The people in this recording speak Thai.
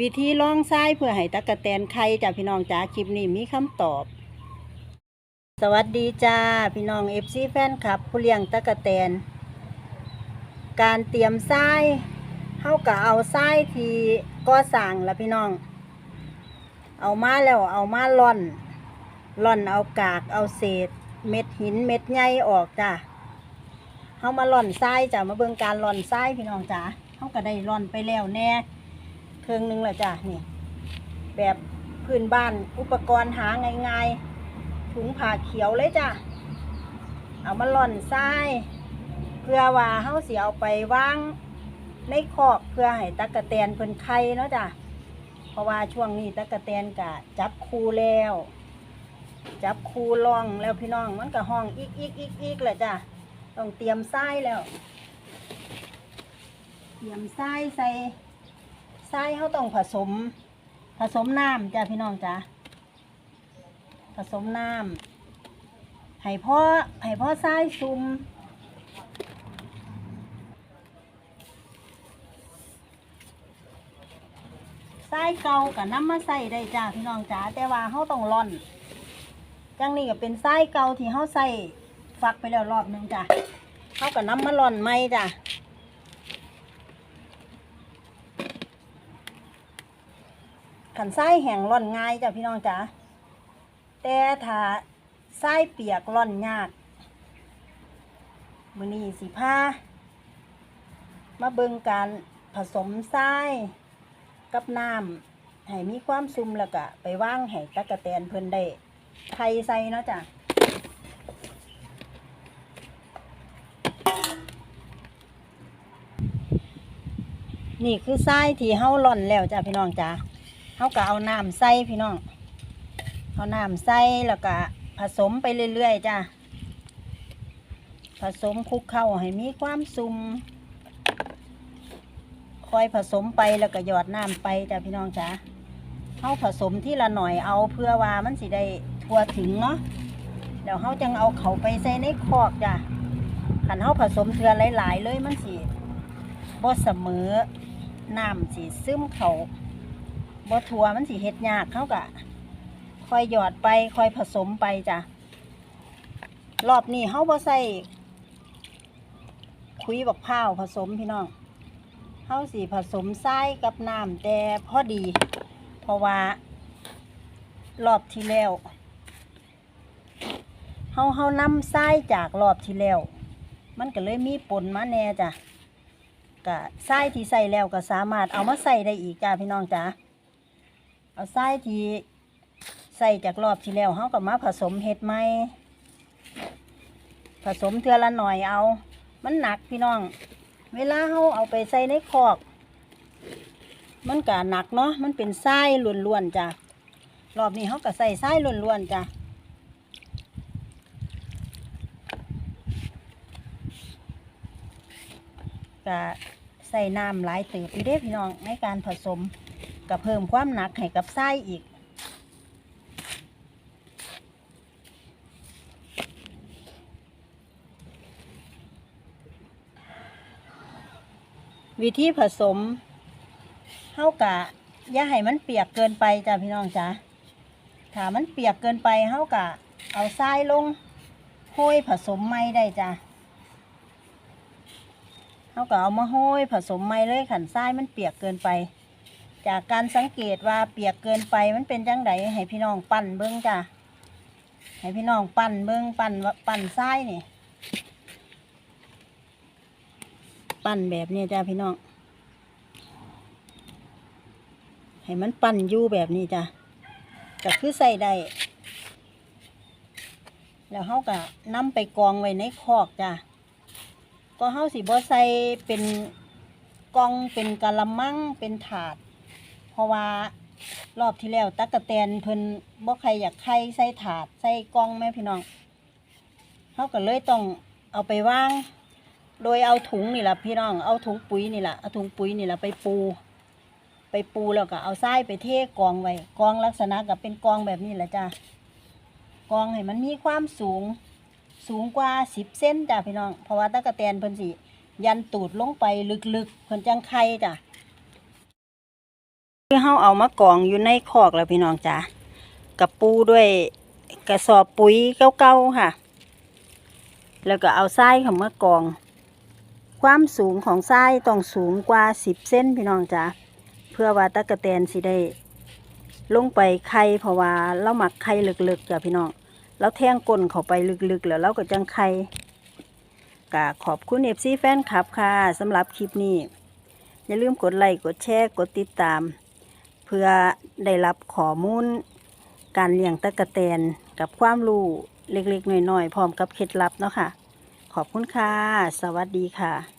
วิธีล่องทรายเพื่อให้ตะกะแตนไข่จ้าพี่น้องจ้าคลิปนี้มีคำตอบ สวัสดีจ้าพี่น้องเอฟซีแฟนคลับ ผู้เลี้ยงตะกะแตน การเตรียมทรายเฮาก็เอาทรายที่ก่อสร้างละพี่น้อง เอามาแล้วเอามาล่อนล่อนเอากากเอาเศษ เม็ดหินเม็ดใหญ่ออกจ้าเฮามาล่อนทรายจ้ามาเบิ่งการล่อนทรายพี่น้องจ้าเฮาก็ได้ล่อนไปแล้วแน่ เครื่องหนึงแหละจ้ะนี่ แบบพื้นบ้านอุปกรณ์หาง่ายๆถุงผ้าเขียวเลยจ้ะ เอามาล่อนทรายเพื่อว่าเฮาสิเอาไปวางในคอกเพื่อให้ตะกะแตนเพิ่นไข่เนาะจ้ะเพราะว่าช่วงนี้ตะกะแตนกะจับคูแล้ว จับคูล่องแล้วพี่น้องมันก็ห้องอีกอีกอีกอีกแหละจ้ะต้องเตรียมทรายแล้ว เตรียมทรายใส่ ทรายเขาต้องผสม ผสมน้ำจ้ะพี่น้องจ้ะผสมน้ำให้พ่อให้พ่อทรายซุ่มทรายเก่ากับน้ำมาใส่ได้จ้ะพี่น้องจ้ะแต่ว่าเขาต้องร่อน จังนี้ก็เป็นทรายเก่าที่เขาใส่ฟักไปแล้วรอบหนึงจ้ะเขากับน้ำมาร่อนไหมจ้ะ ขันไส้แห้งร่อนง่ายจ้ะพี่น้องจ๋าแต่ถ้าไส้เปียกร่อนยากมือนี้สิผ้ามาเบิ่งการผสมไส้กับน้ำให้มีความซุ่มแล้วก็ไปว่างให้ตะกะแตนเพิ่นได้ไข่ใส่เนาะจ้ะนี่คือไส้ที่เฮาร่อนแล้วจ้ะพี่น้องจ๋า เขาก็เอาน้ำใส่พี่น้อง เอาน้ำใส่แล้วก็ผสมไปเรื่อยๆจ้ะ ผสมคลุกเข้าให้มีความซุ่มคอยผสมไปแล้วก็หยอดน้ำไปจ้ะพี่น้องจ้ะเขาผสมที่ละหน่อยเอาเพื่อว่ามันสิได้ทั่วถึงเนาะเดี๋ยวเขาจังเอาเขาไปใส่ในคอกจ้ะขันเขาผสมเทือหลาย ๆ เลยมันสิบ่เสมอน้ำสิซึมเขา บ่ทัวมันสิเฮ็ดยากเขากะคอยหยอดไปคอยผสมไปจ้ะรอบนี้เขาบ่ใส่คุยบักพร้าวผสมพี่น้องเขาสิผสมทรายกับน้ำแต่พอดี เพราะว่า รอบที่แล้วเฮาเฮานำทรายจากรอบที่แล้ว มันก็เลยมีปนมาแน่จ้ะกะทรายที่ใส่แล้วก็สามารถเอามาใส่ได้อีกจ้าพี่น้องจ้า เอาทรายที่ใส่จากรอบที่แล้วเขาก็มาผสมเห็ดไหมผสมเทือละหน่อยเอา มันหนักพี่น้อง เวลาเขาเอาไปใส่ในคอก มันก็หนักเนาะมันเป็นทรายล้วนๆจ้ะรอบนี้เขาก็ใส่ทรายล้วนๆจ้ะก็ใส่น้ำหลายเติบอยู่เด้พี่น้องในการผสม ก็เพิ่มความหนักให้กับไส้อีก วิธีผสมเท่ากะอย่าให้มันเปียกเกินไปจ้ะพี่น้องจ้ะถ้ามันเปียกเกินไปเท่ากะเอาทรายลงโห้ยผสมไม่ได้จ้ะเท่ากับเอามาโห้ยผสมไม่เลยขันทรายมันเปียกเกินไป จากการสังเกตว่าเปียกเกินไปมันเป็นจังไดให้พี่น้องปั่นเบิ้งจ้ะให้พี่น้องปั่นเบิ้งปั่นปั่นทรายนี่ปั่นแบบนี้จ้ะพี่น้องให้มันปั่นอยู่แบบนี้จ้ะก็คือใส่ได้แล้วเขาก็นำไปกองไว้ในคอกจ้ะก็เขาสิบ่ใส่เป็นกองเป็นกะละมังเป็นถาด เพราะว่ารอบที่แล้วตักกะแตนเพิ่นบ่ใครอยากไข่ใส่ถาดใส่กล่องแม่พี่น้องเขาก็เลยต้องเอาไปวาง โดยเอาถุงนี่แหละพี่น้อง เอาถุงปุ๋ยนี่แหละเอาถุงปุ๋ยนี่แหละไปปู ไปปูแล้วก็เอาทรายไปเทกองไว้กองลักษณะกับเป็นกองแบบนี้แหละจ้ะกองให้มันมีความสูงสูงกว่าสิบเซนจ้ะพี่น้อง เพราะว่าตักกะแตนเพิ่นสิยันตูดลงไปลึกๆเพิ่นจังไข่จ้ะ คือเฮาเอามากองอยู่ในคอกแล้วพี่น้องจ้ากับปูด้วยกระสอบปุ๋ยเก่าๆค่ะ แล้วก็เอาทรายเข้ามากอง ความสูงของทรายต้องสูงกว่าสิบเส้นพี่น้องจ้าเพื่อว่าตะกะแตนสิได้ ลงไปไข่เพราะว่าเราหมักไข่ลึกๆจ้ะพี่น้องแล้วแทงก้นเข้าไปลึกๆ แล้วเราก็จังไข่กะขอบคุณเอฟซีแฟนคลับค่ะสำหรับคลิปนี้ อย่าลืมกดไลค์กดแชร์กดติดตาม เพื่อได้รับข้อมูลการเลี้ยงตะกะแตนกับความรู้เล็กๆหน่อยๆพร้อมกับเคล็ดลับเนาะค่ะ ขอบคุณค่ะ สวัสดีค่ะ